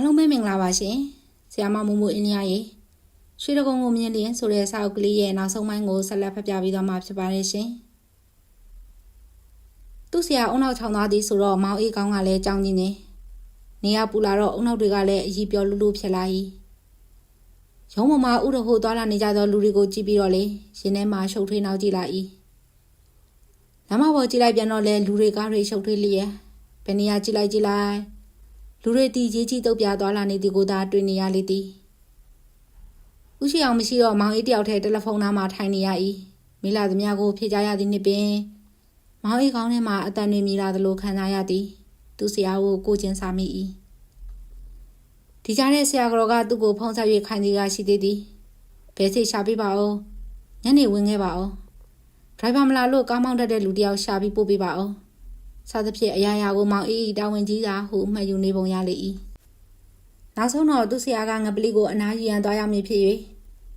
အားလုံးပဲမင်္ဂလာပါရှင်။ဆရာမမိုးမိုးအင်းလျာရေရွှေတကုံကိုမြင်လင်းဆိုတဲ့စာအုပ်ကလေးရဲ့နောက်ဆုံးပိုင်းကိုဆက်လက်ဖတ်ပြပေးသွားမှာဖြစ်ပါတယ်ရှင်။သူ့ဆရာအုံနောက်ချောင်းသွားသည်ဆိုတော့မောင်အေးကောင်းကလည်းကြောင်းကြီးနေ။နေရပူလာတော့အုံနောက်တွေကလည်းအကြီးပြောလူလူဖြစ်လာ၏။ရုံးမမဥရဟိုသွားလာနေကြသောလူတွေကိုကြည့်ပြီးတော့လေရှင်ထဲမှာရှုပ်ထွေးနောက်ကြည့်လာ၏။လမ်းမပေါ်ကြည့်လိုက်ပြန်တော့လေလူတွေကားတွေရှုပ်ထွေးလျက်ဘယ်နေရာကြည့်လိုက်ကြည့်လိုက် လူတွေတီရေးကြီးတုတ်ပြသွားလာနေသည်ကိုသာတွေ့နေရလေသည်ဥရှိအောင်မရှိတော့မောင်အေးတယောက်ထဲတယ်လီဖုန်းနားမှာထိုင်နေရ၏မိလာသမျှကိုဖြေကြရသည်နှင့်ပင်မောင်အေးကောင်းထဲမှာအတန်တွေမြည်လာသလိုခံစားရသည်သူဆရာကိုကိုချင်းစားမိ၏ဒီကြားတဲ့ဆရာကတော်ကသူ့ကိုဖုံးဆက်၍ခိုင်းသည်ကရှိသေးသည်ဘဲစိတ်ရှာပေးပါဦးညနေဝင်ခဲ့ပါဦးဒရိုင်ဘာမလာလို့ကားမောင်းတတ်တဲ့လူတစ်ယောက်ရှာပြီးပို့ပေးပါဦး စသဖြင့်အရာရာကိုမောင်အေးတာဝန်ကြီးစွာဟုမှတ်ယူနေပုံရလေ၏နောက်ဆုံးတော့သူ့ဆရာကငပလီကိုအနားယူရန်သွားရမည်ဖြစ်၍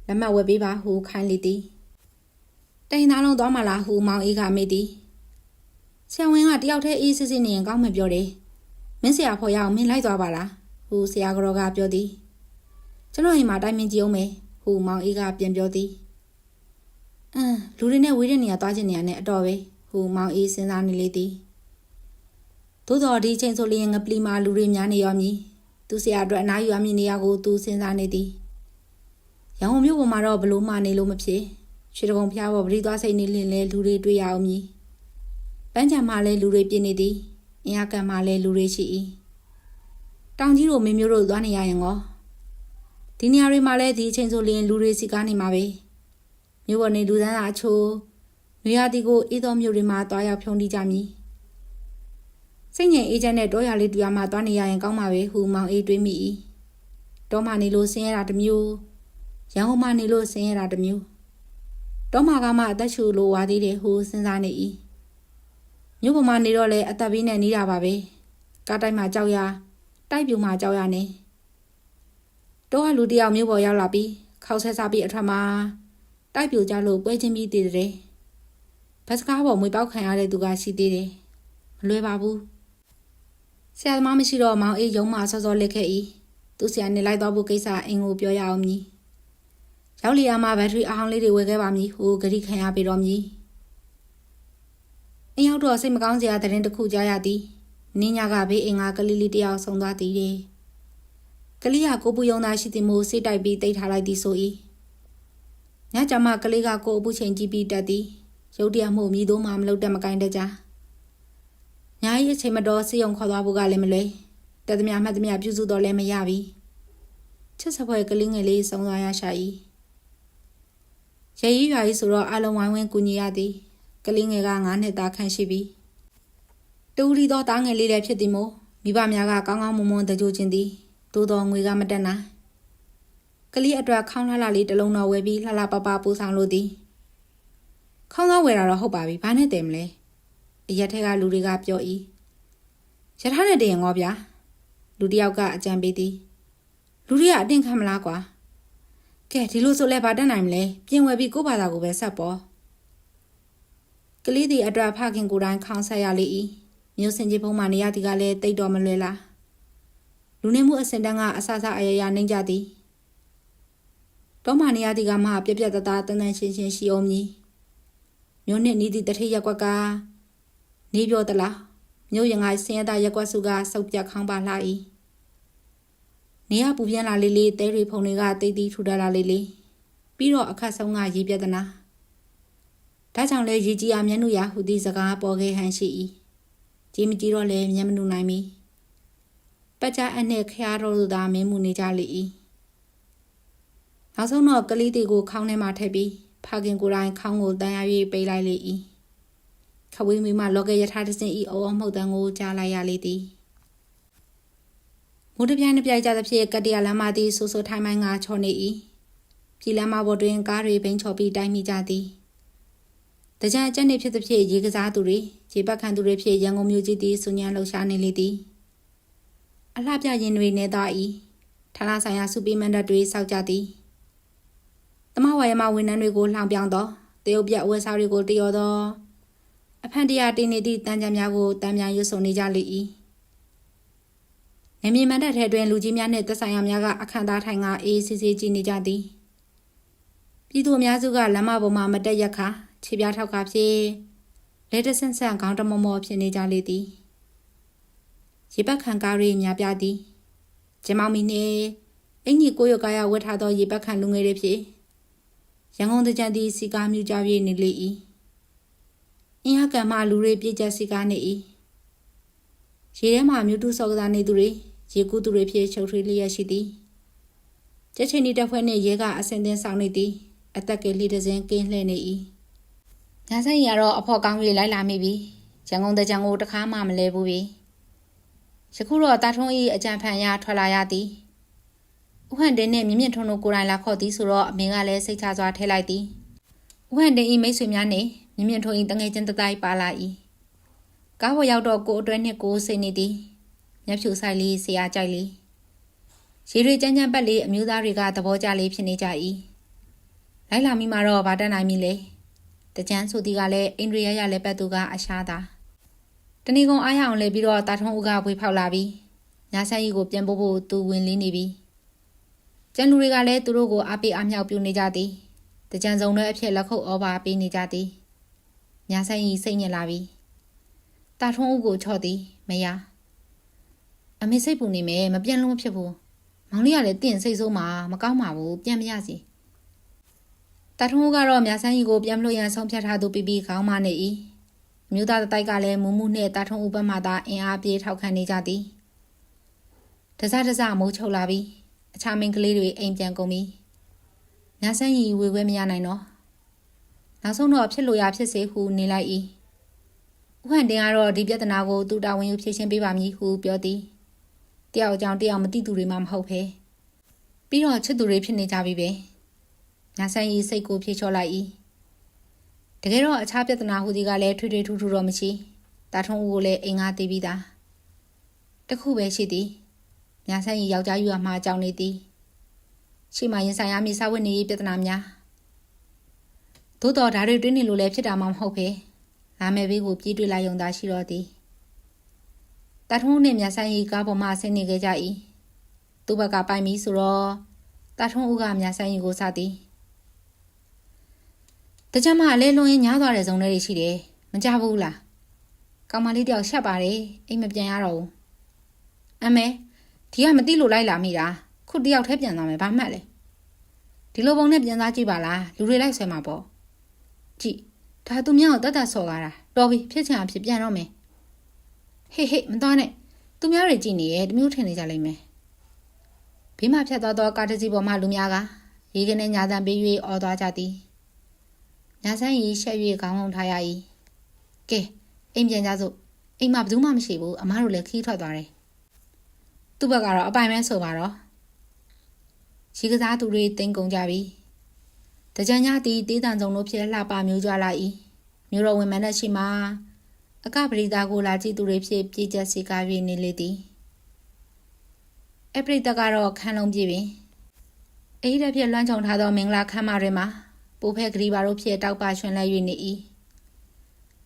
လက်မှတ်ဝယ်ပေးပါဟုခိုင်းလေသည်တိန်သားလုံးသွားမှလားဟုမောင်အေးကမေးသည်ဆရာဝန်ကတယောက်တည်းအေးစစ်စစ်နေရင်ကောင်းမှပြောတယ်မင်းဆရာဖော်ရအောင်မင်းလိုက်သွားပါလားဟုဆရာကတော်ကပြောသည်ကျွန်တော်အိမ်မှာတိုင်ပင်ကြည့်အောင်မယ်ဟုမောင်အေးကပြန်ပြောသည်အမ်လူတွေနဲ့ဝေးတဲ့နေရာသွားချင်နေရတဲ့အတော်ပဲဟုမောင်အေးစဉ်းစားနေလေသည် သို့တော်ဒီချိန်ဆိုလျင်ငပလီမာလူတွေများနေရောမည်သူဆရာအတွက်အနားယူရမည်နေရာကိုသူစဉ်းစားနေသည်ရောင်မျိုးပေါ်မှာတော့ဘလို့မှနေလို့မဖြစ်ရွှေတကုံဖျားပေါ်ပရိသွားစိတ်နေလင်လဲလူတွေတွေ့ရအောင်မည်ပန်းချံမှာလဲလူတွေပြင်းနေသည်အင်အားကန်မှာလဲလူတွေရှိ၏တောင်ကြီးတို့မင်းမျိုးတို့သွားနေရရင်ကောဒီနေရာတွေမှာလဲဒီချိန်ဆိုလျင်လူတွေစီကားနေမှာပဲမြို့ပေါ်နေလူသန်းသာအချို့နွေရာသီကိုအေးသောမြို့တွေမှာတွားရောက်ဖြုံးတိကြမည် စိတ်ငြိမ်အေးချမ်းတဲ့တောရလေးတူရမှသွားနေရရင်ကောင်းပါပဲဟုမောင်အေးတွေးမိ၏တောမှနေလို့ဆင်းရဲတာတစ်မျိုးရန်ကုန်မှနေလို့ဆင်းရဲတာတစ်မျိုးတောမှကမှအသက်ရှူလို့ဝါသေးတယ်ဟုစဉ်းစားနေ၏မြို့ပေါ်မှာနေတော့လေအသက်ဘေးနဲ့နေတာပါပဲကားတိုက်မှကြောက်ရတိုက်ပြူမှကြောက်ရနေတောကလူတစ်ယောက်မြို့ပေါ်ရောက်လာပြီးခောက်ဆက်စားပြီးအထက်မှာတိုက်ပြူကြလို့ပွဲချင်းပြီးတည်တယ်ဘတ်စကားပေါ်မွေပေါက်ခံရတဲ့သူကရှိသေးတယ်မလွယ်ပါဘူး ဆရာသမားမရှိတော့မောင်အေးရုံးမှစောစောလက်ခဲ့၏သူဆရာနေလိုက်တော့ဖို့ကိစ္စအင်ကိုပြောရအောင်မည်ရောက်လျာမှာဘက်ထရီအဟောင်းလေးတွေဝယ်ခဲ့ပါမည်ဟိုဂရိခံရပေတော့မည်အင်းရောက်တော့စိတ်မကောင်းစရာသတင်းတစ်ခုကြားရသည်နင်းညကဘေးအင်္ဂါကလေးလေးတယောက်ဆုံးသွားသည်တဲ့ကလေးကကိုပူယုံသားရှိသည်မို့စိတ်တိုက်ပြီးတိတ်ထားလိုက်သည်ဆို၏ညကြမှာကလေးကကိုအပူချိန်ကြည့်ပြီးတက်သည်ရုတ်တရက်မှုမြည်သုံးမှမလုပ်တတ်မကင်တတ်ကြ ညာကြီးအချိန်မတော်စေယုံခေါ်သွားဖို့ကလည်းမလွယ်တက်သမျှမှတ်သမျှပြုစုတော့လည်းမရပြီချစ်စပွဲကလေးငယ်လေးဆုံးသွားရရှာ၏ရည်ရည်ရွာကြီးဆိုတော့အလုံးဝိုင်းဝန်းကူညီရသည်ကလေးငယ်က9နှစ်သားခန့်ရှိပြီတူရီတော့တားငယ်လေးလည်းဖြစ်သည်မို့မိဘများကကောင်းကောင်းမွန်မွန်တကြိုခြင်းသည်သို့တော်ငွေကမတက်နိုင်ကလေးအတွက်ခေါင်းလှလှလေးတစ်လုံးတော့ဝယ်ပြီးလှလှပပပူဆောင်လို့သည်ခေါင်းသားဝယ်တာတော့ဟုတ်ပါပြီဘာနဲ့တည်မလဲ အရက်ထက်ကလူတွေကပြော၏ရထားနဲ့တည်ရင်ငေါဗျာလူတစ်ယောက်ကအကြံပေးသည်လူတွေကအတင်းခံမလားကွာကဲဒီလိုဆိုလဲဘာတက်နိုင်မလဲပြင်ဝယ်ပြီးကိုယ့်ဘာသာကိုပဲဆက်ပေါ်ကလေးဒီအတွက်ဖခင်ကိုယ်တိုင်ခေါင်းဆက်ရလေ၏မျိုးစင်ကြီးဖုံးမှနေရသည်ကလည်းတိတ်တော်မလွယ်လားလူနေမှုအစင်တန်းကအဆအဆအယယနှိမ့်ကြသည်တော့မှနေရသည်ကမှပြက်ပြက်တသားတန်တန်ရှင်းရှင်းရှိအောင်မည်မျိုးနှစ်နီးသည့်တထိတ်ရက်ကွက်က နေပြောသလားမြို့ရင်ငိုင်းဆင်းရဲသားရက်ကွက်စုကစုပ်ပြတ်ခေါင်းပါလှ၏နေရပူပြင်းလာလေးလေးတဲတွေဖုံတွေကတိတ်တိထူထလာလေးလေးပြီးတော့အခက်ဆုံးကရေပြဿနာဒါကြောင့်လဲရေကြီးအားမျက်နှာရဟူသည့်စကားပေါ်ခဲ့ဟန်ရှိ၏ကြီးမကြီးတော့လဲမျက်မနှုနိုင်မီပတ်ကြအနဲ့ခရတော်သူသာမင်းမှုနေကြလေ၏နောက်ဆုံးတော့ကလေးတွေကိုခေါင်းထဲမှာထည့်ပြီးဖခင်ကိုယ်တိုင်ခေါင်းကိုတန်းရ၍ပိတ်လိုက်လေ၏ ခဝေးမီမှလောကယထာတစင်ဤအော်အမှုတ်တန်ကိုကြားလိုက်ရလေသည်မူတပြိုင်တစ်ပြိုင်ကြသဖြင့်ကတ္တရလမ်းမသည်ဆူဆူထိုင်းမိုင်းကချော်နေ၏ပြည်လမ်းမပေါ်တွင်ကားတွေဘိန်းချော်ပြီးတိုင်းမိကြသည်တကြံအကျက်နေဖြစ်သဖြင့်ရေကစားသူတွေရေပတ်ခံသူတွေဖြစ်ရန်ကုန်မြို့ကြီးသည်စုညံလှူရှားနေလေသည်အလှပြရင်တွေနေသား၏ဌာနဆိုင်ရာစုပီမန်တပ်တွေစောက်ကြသည်တမဝါယမဝန်ထမ်းတွေကိုလှောင်ပြောင်းသောတရုတ်ပြအဝတ်စားတွေကိုတရော်သော အဖန်တရားတင်းနေသည့်တန်ကြံများကိုတံမြန်ရွတ်ဆုံနေကြလေ၏နေမြေမန်တပ်ထဲတွင်လူကြီးများနှင့်သက်ဆိုင်ရာများကအခမ်းအသားထိုင်ကအေးစစ်စစ်ကြည့်နေကြသည်ပြည်သူအများစုကလမ်းမပေါ်မှာမတက်ရက်ခါခြေပြားထောက်ခါဖြင့်လက်တဆန့်ဆန့်ခေါင်းတမောမောဖြစ်နေကြလေသည်ရေပတ်ခံကားရီများပြသည်ကျမောင်မီနှင့်အင်ကြီးကိုရကာယဝတ်ထားသောရေပတ်ခံလူငယ်တွေဖြင့်ရန်ကုန်တကြံသည်စီကားမြူကြပြည့်နေလေ၏ အင်းဟကံမှလူတွေပြည့်ကျက်စီကားနေ၏ရေထဲမှမြူတုစောကစားနေသူတွေရေကူးသူတွေဖြင့်ချုပ်ထွေးလျက်ရှိသည်ကျက်ချင်းဒီတက်ဖွဲ့နှင့်ရဲကအစင်သင်းဆောင်နေသည်အသက်ကလေးတစ်စင်းကင်းလှည့်နေ၏ညာဆိုင်ရတော့အဖို့ကောင်းကြီးလိုက်လာမိပြီရန်ကုန်တကြံကိုတခါမှမလဲဘူးပြီယခုတော့တာထုံး၏အကြံဖန်ရထွက်လာရသည်ဥဟန်တင်းနှင့်မြင့်မြင့်ထွန်းတို့ကိုယ်တိုင်လာခေါ်သည်ဆိုတော့အမေကလည်းစိတ်ချစွာထဲလိုက်သည်ဥဟန်တင်း၏မိတ်ဆွေများနှင့် မြင့်မြင့်ထွန်း၏တငယ်ချင်းတတိုင်းပါလာ၏ကားပေါ်ရောက်တော့ကိုအတွဲနှင့်ကိုစိတ်နေသည်မျက်ဖြူဆိုင်လေးဆရာကြိုက်လေးရေတွေကြမ်းကြမ်းပတ်လေးအမျိုးသားတွေကသဘောကျလေးဖြစ်နေကြ၏လိုက်လာမိမှာတော့ဗာတက်နိုင်ပြီလေတကြမ်းဆိုသည်ကလည်းအိန္ဒြေရရလည်းပတ်သူကအရှားသာတဏီကုံအားရအောင်လဲပြီးတော့တာထုံးဦးကဝေဖောက်လာပြီးညာဆိုင်ကြီးကိုပြန်ပို့ဖို့သူဝင်လင်းနေပြီကျန်လူတွေကလည်းသူတို့ကိုအားပေးအားမြောက်ပြုနေကြသည်တကြံစုံတဲ့အဖြစ်လက်ခုပ်ဩဘာပေးနေကြသည် ညာဆိုင်ကြီးစိတ်ညစ်လာပြီတာထုံးဦးကိုချော့သည်မရအမေစိတ်ပူနေမယ်မပြန်လို့မဖြစ်ဘူးမောင်လေးကလည်းတင့်စိတ်ဆိုးမှာမကောင်းပါဘူးပြန်မရစီတာထုံးဦးကတော့မြဆန်းကြီးကိုပြန်မလို့ရန်ဆုံးဖြတ်ထားသူပြီးပြီးခေါင်းမနေ၏အမျိုးသားတိုက်ကလည်းမူမှုနှင့်တာထုံးဦးဘက်မှသာအင်အားပြေးထောက်ခံနေကြသည်တစားတစားမိုးချုပ်လာပြီးအခြားမင်းကလေးတွေအိမ်ပြန်ကုန်ပြီမြဆန်းကြီးဝေခွဲမရနိုင်တော့ နောက်ဆုံးတော့ဖြစ်လို့ရဖြစ်စေဟုနေလိုက်၏ဥဟန်တင်ကတော့ဒီပြဿနာကိုသူတာဝန်ယူဖြေရှင်းပေးပါမည်ဟုပြောသည်တယောက်ကြောင့်တယောက်မသိသူတွေမှမဟုတ်ဖဲပြီးတော့ချစ်သူတွေဖြစ်နေကြပြီပဲညာဆိုင်ကြီးစိတ်ကိုဖြေချော့လိုက်၏တကယ်တော့အခြားပြဿနာဟူဒီကလည်းထွေထွေထူးထူးတော့မရှိတာထုံးဦးကိုလည်းအိမ်ငါသေးပြီးသားတခုပဲရှိသည်ညာဆိုင်ကြီးယောက်ျားယူအမှားကြောင်းနေသည်ရှိမှရင်ဆိုင်ရမည်စာဝတ်နေရေးပြဿနာများ သို့တော်ဒါတွေတွင်းနေလို့လည်းဖြစ်တာမှမဟုတ်ပဲလာမယ်ဘေးကိုပြေးတွေ့လိုက်ရုံသာရှိတော့သည်တထုံးနှင့်မြဆိုင်ရီကားပေါ်မှဆင်းနေခဲ့ကြ၏သူ့ဘက်ကပိုင်ပြီဆိုတော့တထုံးဦးကမြဆိုင်ရီကိုစသည်တကြမအလဲလွန်ရင်ညားသွားတဲ့ဇုံတွေရှိတယ်မကြဘူးလားကောင်မလေးတယောက်ရှက်ပါတယ်အိမ်မပြန်ရတော့ဘူးအမေဒီကမသိလို့လိုက်လာမိတာခုတယောက်ထဲပြန်သွားမယ်ဘာမှတ်လဲဒီလိုပုံနဲ့ပြန်သားကြည့်ပါလားလူတွေလိုက်ဆွဲမှာပေါ့ ကြည့်ဒါသူများကိုတတ်တတ်ဆော်ကားတာတော်ပြီဖြစ်ချင်အောင်ဖြစ်ပြန်တော့မယ်ဟေးဟေးမသွားနဲ့သူများတွေကြည့်နေရဲ့တမျိုးထင်နေကြလိမ့်မယ်ဘေးမှာဖြတ်သွားသောကားတစ်စီးပေါ်မှလူများကရေကနေညာတန်ပေး၍အော်သွားကြသည်ညာဆန်းရီရှက်၍ခေါင်းငုံထားရ၏ကဲအိမ်ပြန်ကြစို့အိမ်မှာဘယ်သူမှမရှိဘူးအမားတို့လည်းခီးထွက်သွားတယ်သူ့ဘက်ကတော့အပိုင်မဲဆိုပါတော့ရှိကစားသူတွေတင်းကုန်ကြပြီ တကြံညသည်တေးတန်စုံတို့ဖြစ်လှပမျိုးကြလာ၏မျိုးတော်ဝင်မနဲ့ရှိမှာအကပရိသကိုလာကြည့်သူတွေဖြစ်ပြေးချက်စီကား၍နေလေသည်အပရိသကတော့ခန်းလုံးပြေးပင်အေးတဲ့ဖြစ်လွှမ်းခြုံထားသောမင်္ဂလာခမ်းမတွေမှာပိုဖဲဂရီပါတို့ဖြစ်တောက်ပရွှင်လဲ၍နေ၏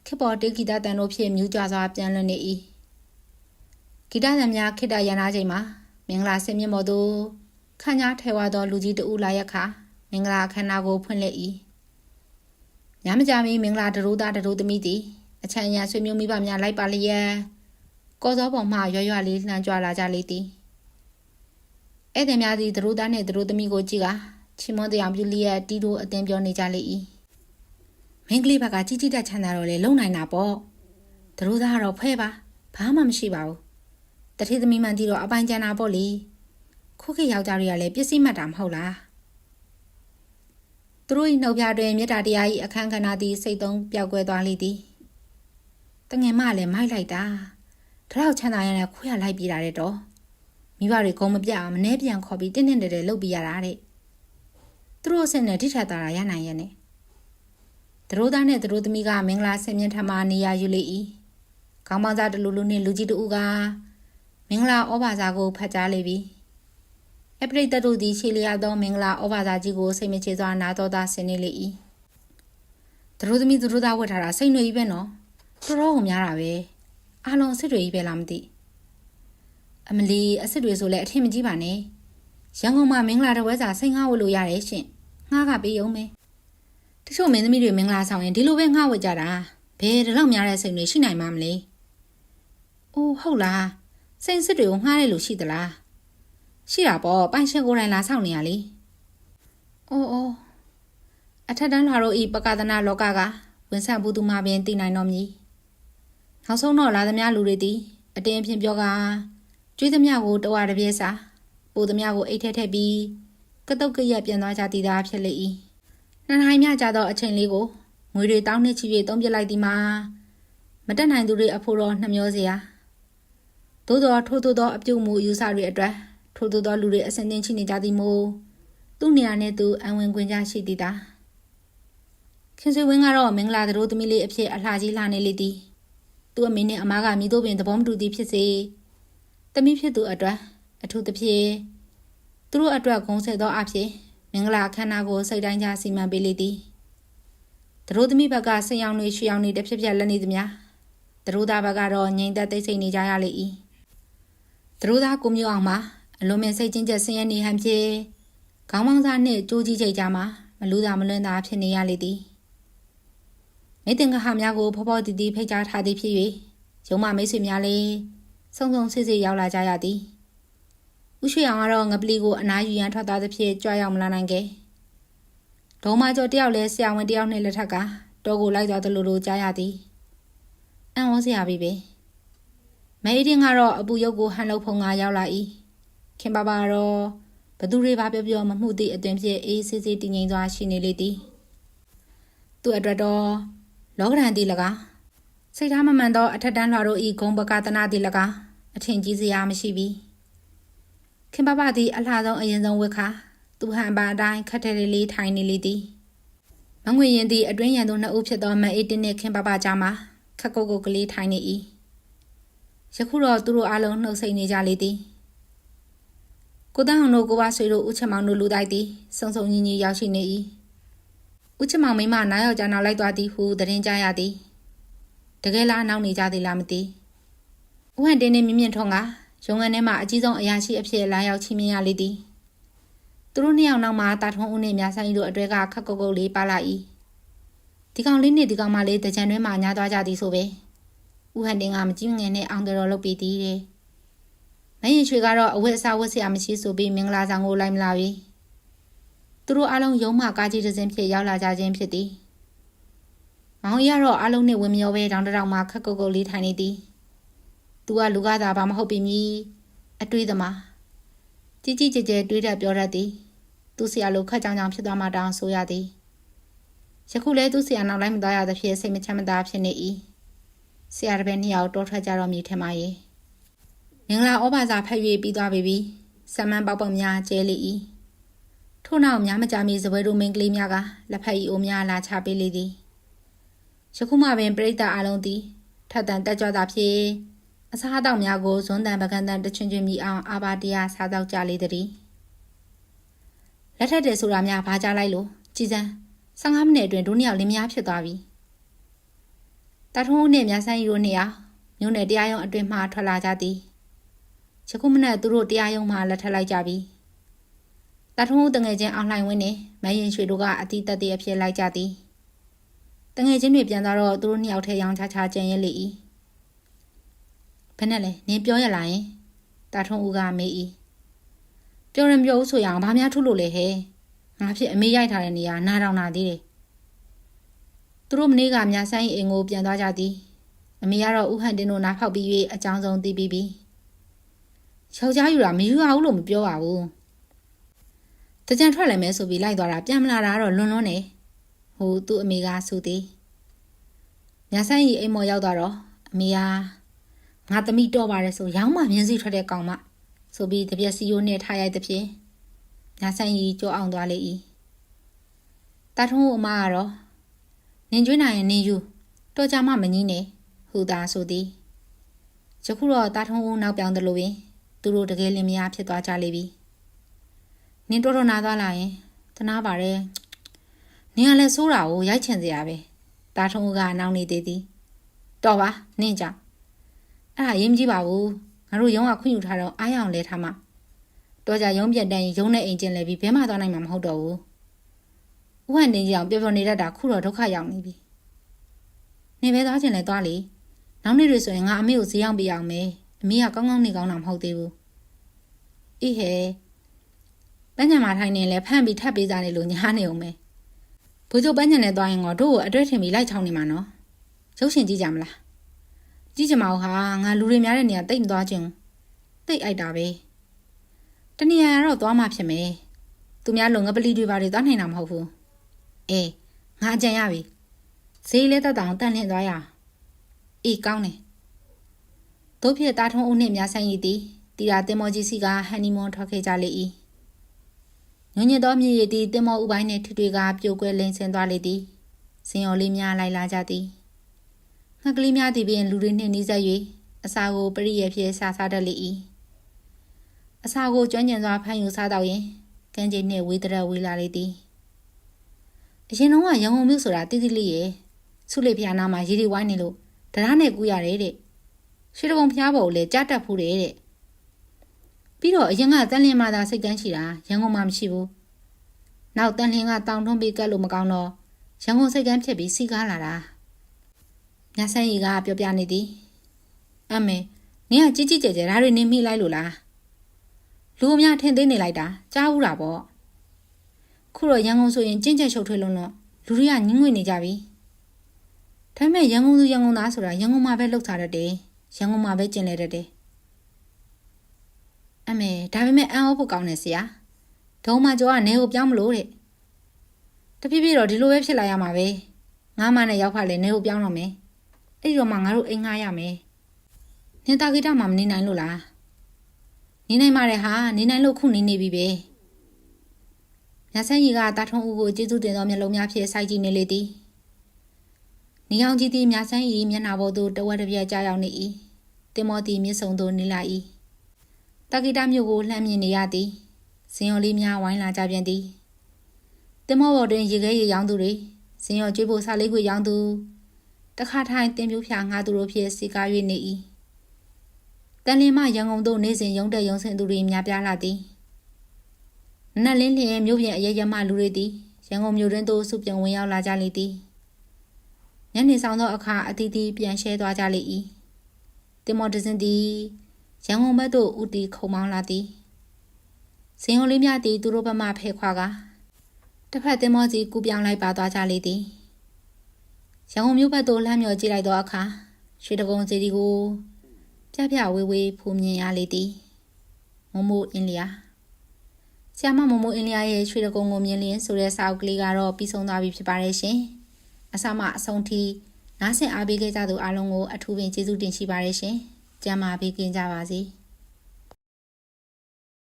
ခေပေါ်တေဂီတတန်တို့ဖြစ်မြူးကြစွာပြန်လွင်နေ၏ဂီတသံများခိတရနာချိန်မှာမင်္ဂလာဆင်မြင့်ပေါ်သို့ခန်းညာထဲဝါသောလူကြီးတဦးလာရက်ခါ မင်္ဂလာခန္ဓာကိုဖွင့်လက်၏ညမကြမီမင်္ဂလာတရိုးသားတရိုးသမီးသည်အချမ်းရဆွေမျိုးမိဘများလိုက်ပါလျက်ကောစောပေါ်မှရွရွလေးလှမ်းကြွလာကြလေသည်ဧည့်သည်များသည်တရိုးသားနှင့်တရိုးသမီးကိုကြည့်ကချီမွန်တရားပြုလျက်တီတို့အသင်ပြောနေကြလေ၏မင်းကလေးဘက်ကကြီးကြီးတက်ချမ်းသာတော့လေလုံနိုင်တာပေါ့တရိုးသားကတော့ဖဲပါဘာမှမရှိပါဘူးတထေသမီးမှန်တီတော့အပိုင်ကျန်တာပေါ့လေခုခေတ်ယောက်ျားတွေကလည်းပစ္စည်းမှတ်တာမဟုတ်လား သူတို့၏နှုတ်ပြတွင်မေတ္တာတရား၏အခန်းကဏ္ဍသည်စိတ်သုံးပျောက်ကွယ်သွားလေသည်တငယ်မလည်းမိုက်လိုက်တာတလောက်ချမ်းသာရတဲ့ခွေးရလိုက်ပြေးတာတဲ့တော့မိဘတွေဂုံမပြအောင်မနှဲပြန်ခေါ်ပြီးတင်းတင်းတဲတဲလှုပ်ပြရတာတဲ့သူတို့အဆင့်နဲ့ထိထတာတာရနိုင်ရဲ့နဲ့သူတို့သားနဲ့သူတို့သမီးကမင်္ဂလာဆင်မြင့်ထမနေရယူလေ၏ခေါင်းပေါင်းစားတလူလူနဲ့လူကြီးတူကမင်္ဂလာဩဘာစာကိုဖတ်ကြားလေပြီ အပရိသတ်တို့သည်ခြေလျာသောမင်္ဂလာဩဘာသာကြီးကိုစိတ်မချစွာနာတော်သားဆင်နေလေ၏သူတို့သမီးသူတို့သားဝတ်ထားတာစိတ်နှွေကြီးပဲနော်တော်တော်ကိုများတာပဲအားလုံးစစ်တွေကြီးပဲလားမသိအမလီအစ်စ်တွေဆိုလည်းအထင်မကြီးပါနဲ့ရန်ကုန်မှာမင်္ဂလာတပွဲစာစိန်ငှားဝတ်လို့ရတယ်ရှင်ငှားကပေးရုံပဲတချို့မင်းသမီးတွေမင်္ဂလာဆောင်ရင်ဒီလိုပဲငှားဝတ်ကြတာဘယ်ဒီလောက်များတဲ့စိန်တွေရှိနိုင်မှာမလဲအိုးဟုတ်လားစိန်စစ်တွေကိုငှားတယ်လို့ရှိသလား ရှိတာပေါ့ပိုင်ရှင်ကိုယ်တိုင်လာဆောင်နေရလေအိုးအိုးအထက်တန်းလာတော့ဤပကဒနာလောကကဝင်ဆက်ဘူးသူမှပင်တည်နိုင်တော်မူနောက်ဆုံးတော့လာသမျှလူတွေသည်အတင်းအဖြစ်ပြောကကျွေးသမျှကိုတဝရပြည့်စာပိုသမျှကိုအိတ်ထက်ထက်ပြီးကတုတ်ကရက်ပြန်သွားကြသည်သာဖြစ်လေ၏နှစ်နိုင်မြကြသောအချိန်လေးကိုငွေတွေတောင်းနှချီ၍တုံးပြလိုက်သည်မှာမတက်နိုင်သူတွေအဖို့တော့နှမျောစရာသို့တော်ထိုးထိုးသောအပြုတ်မှုယူဆတွေအတွက် ထိုးထိုးသောလူတွေအစင်းတင်းချိနေကြသည်မို့သူ့နေရာနဲ့သူအဝင်ခွင့်ကြရှိသည်သာခင်ဆွေဝင်းကတော့မင်္ဂလာတို့သမီးလေးအဖြစ်အလှကြီးလှနေလေသည်သူ့အမေနဲ့အမားကမိတို့ပင်သဘောမတူသည်ဖြစ်စေသမီးဖြစ်သူအတွက်အထူးသဖြင့်သူတို့အတွက်ဂုံဆဲသောအဖြစ်မင်္ဂလာအခမ်းအနားကိုစိတ်တိုင်းကြစီမံပေးလေသည်သူတို့သမီးဘက်ကဆင်ရောင်တွေရွှေရောင်တွေတစ်ဖြက်ဖြက်လက်နေသည်များသူတို့သားဘက်ကတော့ငြိမ်သက်သိမ့်စိတ်နေကြရလေ၏သူတို့သားကိုမျိုးအောင်မှာ အလွန်မဲ့စိတ်ချင်းချက်ဆင်းရဲနေဟန်ဖြင့်ခေါင်းမောင်းစားနှင့်ကြိုးကြီးချိတ်ကြမှာမလူသာမလွန်းသာဖြစ်နေရလေသည်မိတင်ကဟာများကိုဖောဖောတီတီဖိတ်ကြားထားသည်ဖြစ်၍ရုံမမိတ်ဆွေများလည်းစုံစုံစစ်စစ်ရောက်လာကြရသည်ဥရွှေအောင်ကတော့ငပလီကိုအနားယူရန်ထွက်သွားသဖြင့်ကြွရောက်မလာနိုင်ခဲ့ဒေါ်မကျော်တယောက်လည်းဆရာဝန်တယောက်နဲ့လက်ထက်ကတော်ကိုလိုက်သွားသလိုလိုကြားရသည်အံ့ဩစရာပဲပဲမဲအင်းကတော့အပူရုပ်ကိုဟန်လုပ်ဖုံကရောက်လာ၏ ခင်ပါပါတော့ဘသူတွေဘာပြောပြောမမှုသည့်အတွင်ဖြင့်အေးဆေးဆေးတည်ငြိမ်စွာရှိနေလေသည်သူ့အတွက်တော့လောကရန်တီ၎င်းစိတ်ထားမမှန်သောအထက်တန်းလွှာတို့ဤဂုံပကတနာတီ၎င်းအထင်ကြီးစရာမရှိပြီခင်ပပသည်အလှဆုံးအရင်ဆုံးဝက်ခါသူဟန်ပါအတိုင်းခက်ထဲလေးလေးထိုင်နေလေသည်မငွေရင်သည်အတွင်းရန်သူနှစ်ဦးဖြစ်သောမအေးတင်းနှင့်ခင်ပပကြားမှာခက်ကုတ်ကုတ်ကလေးထိုင်နေ၏ယခုတော့သူတို့အားလုံးနှုတ်ဆက်နေကြလေသည် ကိုတန်းအောင်တို့ကိုပါဆွေတို့ဦးချက်မောင်တို့လူတိုက်သည်စုံစုံညီညီရောက်ရှိနေ၏ဦးချက်မောင်မိမနားယောက်ျားနောက်လိုက်သွားသည်ဟုသတင်းကြားရသည်တကယ်လားနောက်နေကြသေးလားမသိဦးဟန်တင်းနဲ့မြင့်မြင့်ထွန်းကရုံငန်းထဲမှာအကြီးဆုံးအရာရှိအဖြစ်လာရောက်ချီးမြှင့်ရလေသည်သူတို့နှစ်ယောက်နောက်မှာတာထွန်းဦးနဲ့မြာဆိုင်တို့အတွဲကခက်ကုတ်ကုတ်လေးပါလာ၏ဒီကောင်လေးနဲ့ဒီကောင်မလေးတကြံတွဲမှာညားသွားကြသည်ဆိုပဲဦးဟန်တင်းကမကြည့်ငယ်နဲ့အောင်တော်လုပ်ပြီးသည်တဲ့ မရင်ရွှေကတော့အဝတ်အစားဝတ်စရာမရှိဆိုပြီးမင်္ဂလာဆောင်ကိုလိုက်မလာပြီသူတို့အားလုံးရုံးမှကားကြီးတစ်စင်းဖြစ်ရောက်လာကြခြင်းဖြစ်သည်မောင်ကြီးကတော့အားလုံးနဲ့ဝင်မျောပဲတောင်တတောင်မှခက်ကုတ်ကုတ်လေးထိုင်နေသည်သူကလူကသာဘာမဟုတ်ပြီမြည်အတွေးသမားကြီးကြီးကျယ်ကျယ်တွေးတတ်ပြောတတ်သည်သူဆရာလိုခက်ကြောင်ကြောင်ဖြစ်သွားမှတောင်ဆိုရသည်ယခုလဲသူဆရာနောက်လိုက်မသွားရသဖြင့်စိတ်မချမ်းမသာဖြစ်နေ၏ဆရာတပည့်နှစ်ယောက်တောထွက်ကြတော့မြည်ထင်ပါရဲ့ မင်္ဂလာဩဘာသာဖတ်၍ပြီးသွားပြီပြီဆမန်ပေါက်ပေါက်များကျဲလေ၏ထို့နောက်များမကြမီစပွဲတို့မင်းကလေးများကလက်ဖက်ဤအိုများလာချပေးလေသည်ယခုမှပင်ပြိတ္တာအလုံးသည်ထပ်တန်တက်ကြွတာဖြစ်အစားအသောက်များကိုဇွန်းတန်ပကန်းတန်တချွင်ချွင်မြည်အောင်အာဘာတရားစားတော့ကြလေသည်လက်ထက်တယ်ဆိုတာများဘာကြလိုက်လို့ကြည်စမ်း15မိနစ်အတွင်းဒုနှစ်ယောက်လင်းများဖြစ်သွားပြီတထုံးနဲ့မြဆိုင်ရီတို့နှစ်ယောက်မြို့နယ်တရားရုံးအတွင်းမှထွက်လာကြသည် ယခုမနက်သူတို့တရားရုံးမှလက်ထက်လိုက်ကြပြီတထုံးတငယ်ချင်းအောင်လှိုင်ဝင်းနဲ့မရင်ရွှေတို့ကအတိတ်တည်းအဖြစ်လိုက်ကြသည်တငယ်ချင်းတွေပြန်သွားတော့သူတို့နှစ်ယောက်ထဲရောင်းချချကြံရဲလေ၏ဘယ်နဲ့လဲနင်ပြောရလားယင်တာထုံးဦးကမေး၏ပြောရင်ပြောဦးဆိုရအောင်ဘာများထုလို့လဲဟဲ့ငါဖြစ်အမေရိုက်ထားတဲ့နေရာနားတောင်နာသေးတယ်သူတို့မနေ့ကမြဆိုင်အိမ်ကိုပြန်သွားကြသည်အမေကတော့ဥဟန်တင်းတို့နားဖောက်ပြီး၍အကြောင်းဆုံးသိပြီးပြီ ယောက်ျားယူတာမယူရဘူးလို့မပြောပါဘူးတကြံထွက်လိုက်မယ်ဆိုပြီးလိုက်သွားတာပြန်မလာတာတော့လွန်လွန်းနေဟိုသူ့အမေကဆိုသည်မြဆိုင်ကြီးအိမ်မော်ရောက်သွားတော့အမေကငါသမီးတော့ပါတယ်ဆိုရောင်းမှမြင်းစီထွက်တဲ့ကောင်မဆိုပြီးတပြက်စီယိုနဲ့ထားရိုက်သဖြင့်ညာဆိုင်ကြီးကြောအောင်သွားလေ၏တာထုံးအမကတော့နင်ကျွေးနိုင်ရင်နင်ယူတော့ကြမှမကြီးနဲ့ဟူသာဆိုသည်ယခုတော့တာထုံးဦးနောက်ပြောင်းတယ်လို့ပင် သူတို့တကယ်လင်မယားဖြစ်သွားကြလိမ့်ပြီနင်တော်တော်နာသွားလာရင်တနာပါတယ်နင်ကလည်းဆိုးတာကိုရိုက်ချင်စရာပဲတာထုံးဦးကနောက်နေသေးသည်တော်ပါနင်ကြောင့်အဲ့ဒါရေးမကြည့်ပါဘူးငါတို့ရုံးကခွင့်ယူထားတော့အားရအောင်လဲထားမှာတော့ကြရုံးပြတ်တန်းရင်ရုံးနဲ့အိမ်ကျင်လဲပြီးဘဲမှသွားနိုင်မှာမဟုတ်တော့ဘူးဥဟန်နေကြအောင်ပျော်ပျော်နေတတ်တာခုတော့ဒုက္ခရောက်နေပြီနေပဲသွားချင်လဲသွားလေနောက်နေ့တွေဆိုရင်ငါအမေကိုဈေးရောက်ပြရအောင်မယ်အမေကကောင်းကောင်းနေကောင်းတာမဟုတ်သေးဘူး အေးဟဲပန်းညံမှာထိုင်နေလဲဖန့်ပြီးထပ်ပေးစားနေလို့ညားနေအောင်မယ်ဘိုးချုပ်ပန်းညံနဲ့သွားရင်တော့တို့ကိုအတွဲထင်ပြီးလိုက်ချောင်းနေမှာနော်ရုပ်ရှင်ကြည့်ကြမလားကြည့်ကြမအောင်ဟာငါလူတွေများတဲ့နေရာတိတ်မသွားချင်ဘူးတိတ်အိုက်တာပဲတနေရာကတော့သွားမှဖြစ်မယ်သူများလုံငပလီတွေပါတွေသွားနိုင်တာမဟုတ်ဘူးအေးငါအကြံရပြီဈေးလဲတက်တောင်တန့်လင်းသွားရအောင်အေးကောင်းတယ်တို့ဖြစ်တာထုံးအုပ်နှင့်များဆိုင်ရည်သည် တီတာတင်မောကြီးစီကဟန်နီမွန်ထွက်ခဲ့ကြလေ၏ညညသောမြေရည်သည်တင်မောဥပိုင်းနှင့်ထွေထွေကပြိုကွဲလိမ့်ဆင်းသွားလေသည်စင်ရော်လေးများလိုက်လာကြသည်ငှက်ကလေးများသည်ပင်လူတွေနှင့်နှီးဆက်၍အစာကိုပရိယေဖြင့်စားစားတတ်လေ၏အစာကိုကျွမ်းကျင်စွာဖန်ယူစားတော့ရင်ကန်းကျင်နှင့်ဝေးတရက်ဝေးလာလေသည်အရင်တော့ကရန်ကုန်မြို့ဆိုတာတိတိလေးရဲ့ဆုလေဖျားနာမှာရေဒီဝိုင်းနေလို့တရားနဲ့ကူးရတယ်တဲ့ရွှေတကုံဖျားပေါ်ကိုလည်းကြားတက်ဖူးတယ်တဲ့ ပြီးတော့အရင်ကတန်လင်းမာသာစိတ်ကန်းရှိတာရန်ကုန်မှာမရှိဘူးနောက်တန်လင်းကတောင်တွန်းပြီးကတ်လို့မကောင်းတော့ရန်ကုန်စိတ်ကန်းဖြစ်ပြီးစီကားလာတာညဆန်းရီကပြောပြနေသည်အမေနင်ကကြီးကြီးကျယ်ကျယ်ဒါတွေနေမိလိုက်လို့လားလူအများထင်သေးနေလိုက်တာကြားဘူးတာပေါ့ခုတော့ရန်ကုန်ဆိုရင်ကျင့်ချက်ရှုပ်ထွေးလုံးတော့လူတွေကညှင်းငွေနေကြပြီဒါပေမဲ့ရန်ကုန်သူရန်ကုန်သားဆိုတာရန်ကုန်မှာပဲလှုပ်ထားတတ်တယ်ရန်ကုန်မှာပဲကျင်လဲတတ်တယ် အမေဒါပေမဲ့အံ့ဩဖို့ကောင်းတယ်ဆရာဒုံမကျော်ကနေကိုပြောင်းမလို့တဲ့တဖြည်းဖြည်းတော့ဒီလိုပဲဖြစ်လာရမှာပဲငါးမနဲ့ရောက်ဖလဲနေကိုပြောင်းတော့မယ်အဲ့ဒီတော့မှငါတို့အိမ်ငှားရမယ်။နင်တာဂီတာမှမနေနိုင်လို့လား။နေနိုင်ပါတယ်ဟာနေနိုင်လို့ခုနေနေပြီပဲ။ညဆန်းကြီးကတာထုံးဦးကိုကျေးဇူးတင်သောမျက်လုံးများဖြင့်စိုက်ကြည့်နေလေသည်။နေအောင်ကြီးသည်ညဆန်း၏မျက်နှာပေါ်သို့တဝက်တစ်ပြက်ကြာရောက်နေ၏။တင်မောသည်မျက်စုံသို့နေလာ၏။ တာဂီတာမျိုးကိုလှမ်းမြင်နေရသည်။စင်ရော်လေးများဝိုင်းလာကြပြန်သည်။တင်မောပေါ်တွင်ရေခဲရေရောင်းသူတွေစင်ရော်ကျွေးဖို့စားလေးခွေရောင်းသူတခါထိုင်တင်ပြူဖြာငါသူတို့ဖြစ်စီကား၍နေ၏တန်လင်းမရန်ကုန်သို့နေစဉ်ရုံတက်ရုံဆင်သူတွေများပြားလာသည်နနက်လင်းလျင်မြို့ပြင်အရရမလူတွေသည်ရန်ကုန်မြို့တွင်သို့စုပြုံဝင်ရောက်လာကြလေသည်ညနေဆောင်သောအခါအသီးသီးပြန်ရှဲသွားကြလေ၏တင်မော်တစင်သည် ရန်ကုန်ဘက်သို့ဦးတီခုံမောင်းလာသည်စင်ုံလေးများသည်သူတို့ဘက်မှဖဲခွာကတစ်ဖက်တင်မော်စီကူပြောင်းလိုက်ပါသွားကြလေသည်ရန်ကုန်မြို့ဘက်သို့လှမ်းမြော်ကြည့်လိုက်သောအခါရွှေတကုံစီဒီကိုပြပြဝေးဝေးဖူမြင်ရလေသည်မမိုးအင်းလျာဆရာမမမိုးအင်းလျာရဲ့ရွှေတကုံကိုမြင်လင်းဆိုတဲ့စာအုပ်ကလေးကတော့ပြီးဆုံးသွားပြီဖြစ်ပါတယ်ရှင်အစမအဆုံးထိနားဆင်အားပေးခဲ့ကြသူအားလုံးကိုအထူးပင်ကျေးဇူးတင်ရှိပါတယ်ရှင် ကျမ်းမာပေးခင်ကြပါစေ။